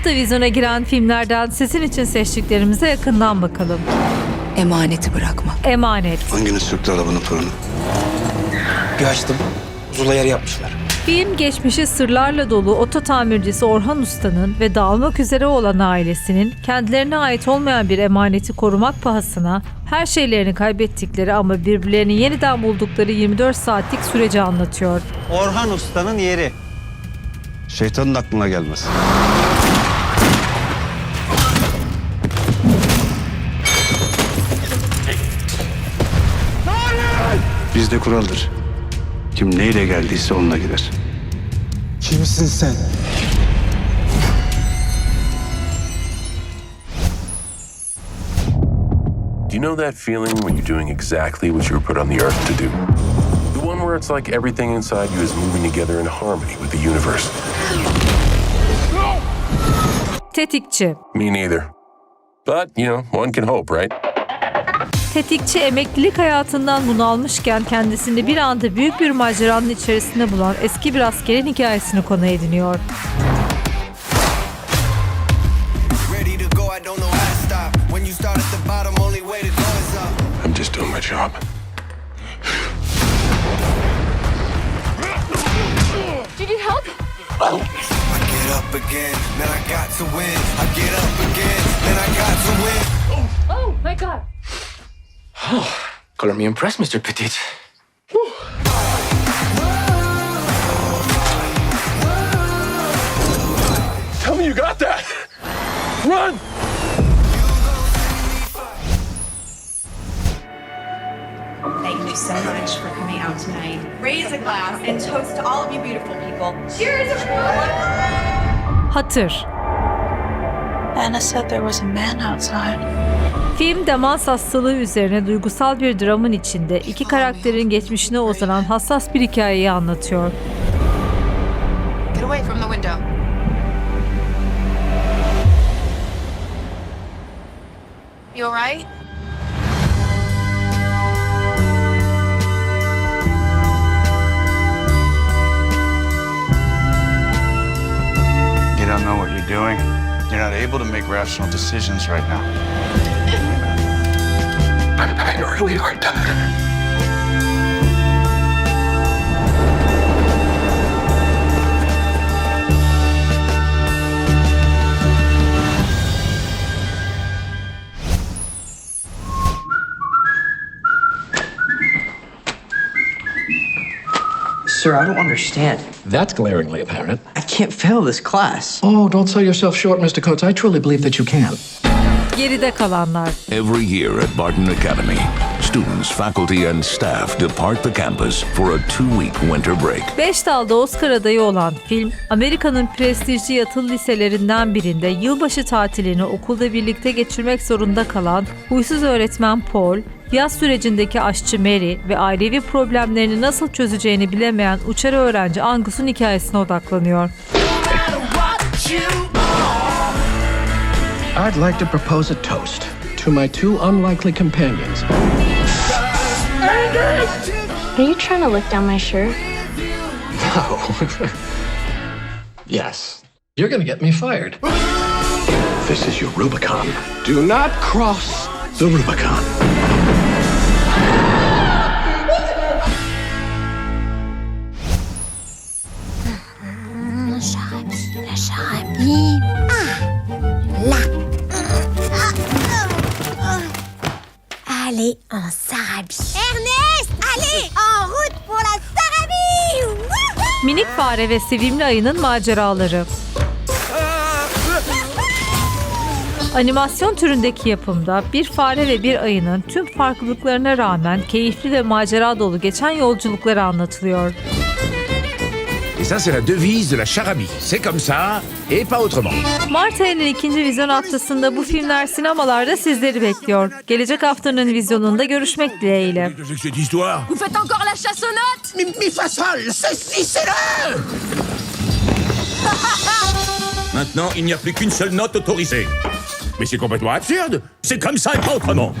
hafta vizyona giren filmlerden sizin için seçtiklerimize yakından bakalım. Emaneti bırakma. Emanet. Hanginiz söktü arabanın fırını? Bir açtım. Zula yer yapmışlar. Film geçmişi sırlarla dolu oto tamircisi Orhan Usta'nın ve dağılmak üzere olan ailesinin kendilerine ait olmayan bir emaneti korumak pahasına her şeylerini kaybettikleri ama birbirlerini yeniden buldukları 24 saatlik süreci anlatıyor. Orhan Usta'nın yeri. Şeytanın aklına gelmez. Bizde kuraldır. Kim neyle geldiyse onunla gider. Kimsin sen? Do you know that feeling when you're doing exactly what you were put on the earth to do? The one where it's like everything inside you is moving together in harmony with the universe. Tetikçi. Me neither. But, you know, one can hope, right? Tetikçi emeklilik hayatından bunalmışken kendisini bir anda büyük bir maceranın içerisinde bulan eski bir askerin hikayesini konu ediniyor. I'm just doing my job. I get up again, then I got to win. I get up again, then I got to win. Color me impressed, Mr. Petit. Tell me you got that! Run! Thank you so much for coming out tonight. Raise a glass and toast to all of you beautiful people. Cheers, everyone! Hatır. Anna said there was a man outside. Film demans hastalığı üzerine duygusal bir dramın içinde iki karakterin geçmişine uzanan hassas bir hikayeyi anlatıyor. Get away from the window. You alright? Not able to make rational decisions right now. I'm having a really hard time. Sir, I don't understand. That's glaringly apparent. I can't fail this class. Oh, don't sell yourself short, Mr. Coates. I truly believe that you can. Geride kalanlar. Every year at Barton Academy, students, faculty, and staff depart the campus for a two-week winter break. Beş dalda Oscar adayı olan film, Amerika'nın prestijli yatılı liselerinden birinde yılbaşı tatilini okulda birlikte geçirmek zorunda kalan huysuz öğretmen Paul, yaz sürecindeki aşçı Mary ve ailevi problemlerini nasıl çözeceğini bilemeyen uçarı öğrenci Angus'un hikayesine odaklanıyor. I'd like to propose a toast to my two unlikely companions. Are you trying to look down my shirt? No. yes. You're going to get me fired. This is your Rubicon. Do not cross the Rubicon. Allez, en Sarabie. Ernest, allez, en route pour la Sarabie! Minik fare ve sevimli ayının maceraları. Animasyon türündeki yapımda bir fare ve bir ayının tüm farklılıklarına rağmen keyifli ve macera dolu geçen yolculukları anlatılıyor. Et ça, c'est la devise de la charabie. C'est comme ça et pas autrement. Mart ayının ikinci vizyon haftasında bu filmler sinemalarda sizleri bekliyor. Gelecek haftanın vizyonunda görüşmek dileğiyle. Cette histoire? Vous faites encore la chasse aux notes? Maintenant, il n'y a plus qu'une seule note autorisée. Mais c'est complètement absurde. C'est comme ça et pas autrement.